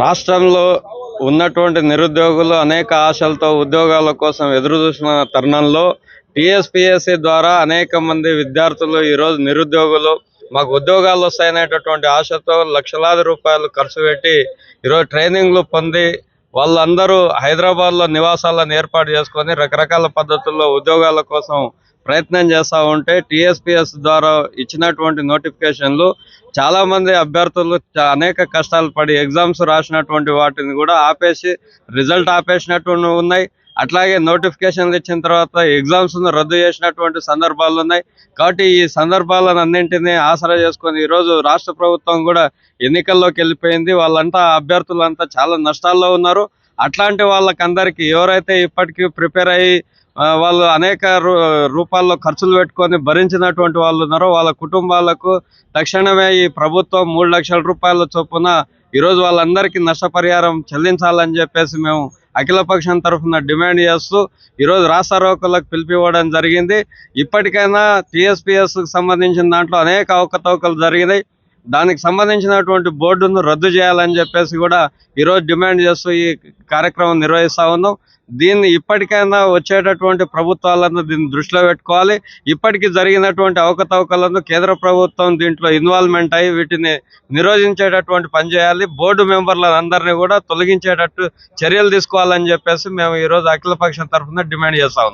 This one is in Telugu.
రాష్ట్రంలో ఉన్నటువంటి నిరుద్యోగులు అనేక ఆశలతో ఉద్యోగాల కోసం ఎదురు చూసిన తరుణంలో టీఎస్పిఎస్సి ద్వారా అనేక మంది విద్యార్థులు ఈరోజు నిరుద్యోగులు మాకు ఉద్యోగాలు వస్తాయనేటటువంటి ఆశతో లక్షలాది రూపాయలు ఖర్చు పెట్టి ఈరోజు ట్రైనింగ్లు పొంది వాళ్ళందరూ హైదరాబాద్లో నివాసాలను ఏర్పాటు చేసుకొని రకరకాల పద్ధతుల్లో ఉద్యోగాల కోసం ప్రయత్నం చేస్తూ ఉంటే టీఎస్పీఎస్ ద్వారా ఇచ్చినటువంటి నోటిఫికేషన్లు చాలామంది అభ్యర్థులు అనేక కష్టాలు పడి ఎగ్జామ్స్ రాసినటువంటి వాటిని కూడా ఆపేసి రిజల్ట్ ఆపేసినట్టు ఉన్నాయి. అట్లాగే నోటిఫికేషన్లు ఇచ్చిన తర్వాత ఎగ్జామ్స్ రద్దు చేసినటువంటి సందర్భాలు ఉన్నాయి. కాబట్టి ఈ సందర్భాలను అన్నింటినీ ఆసరా చేసుకొని ఈరోజు రాష్ట్ర ప్రభుత్వం కూడా ఎన్నికల్లోకి వెళ్ళిపోయింది. వాళ్ళంతా అభ్యర్థులంతా చాలా నష్టాల్లో ఉన్నారు. అట్లాంటి వాళ్ళకందరికీ ఎవరైతే ఇప్పటికీ ప్రిపేర్ అయ్యి వాళ్ళు అనేక రూ- రూపాల్లో ఖర్చులు పెట్టుకొని భరించినటువంటి వాళ్ళు ఉన్నారో వాళ్ళ కుటుంబాలకు తక్షణమే ఈ ప్రభుత్వం మూడు లక్షల రూపాయల చొప్పున ఈరోజు వాళ్ళందరికీ నష్టపరిహారం చెల్లించాలని చెప్పేసి మేము అఖిలపక్షం తరఫున డిమాండ్ చేస్తూ ఈరోజు రాసారోకులకు పిలిపివ్వడం జరిగింది. ఇప్పటికైనా టీఎస్పీఎస్కి సంబంధించిన దాంట్లో అనేక అవకతవకలు జరిగినాయి. దానికి సంబంధించినటువంటి బోర్డును రద్దు చేయాలని చెప్పేసి కూడా ఈరోజు డిమాండ్ చేస్తూ ఈ కార్యక్రమం నిర్వహిస్తా ఉన్నాం. దీన్ని ఇప్పటికైనా వచ్చేటటువంటి ప్రభుత్వాలను దీన్ని దృష్టిలో పెట్టుకోవాలి. ఇప్పటికి జరిగినటువంటి అవకతవకలను కేంద్ర ప్రభుత్వం దీంట్లో ఇన్వాల్వ్మెంట్ అయ్యి వీటిని నిరోధించేటటువంటి పనిచేయాలి బోర్డు మెంబర్లందరినీ కూడా తొలగించేటట్టు చర్యలు తీసుకోవాలని చెప్పేసి మేము ఈరోజు అఖిలపక్షం తరఫున డిమాండ్ చేస్తా ఉన్నాం.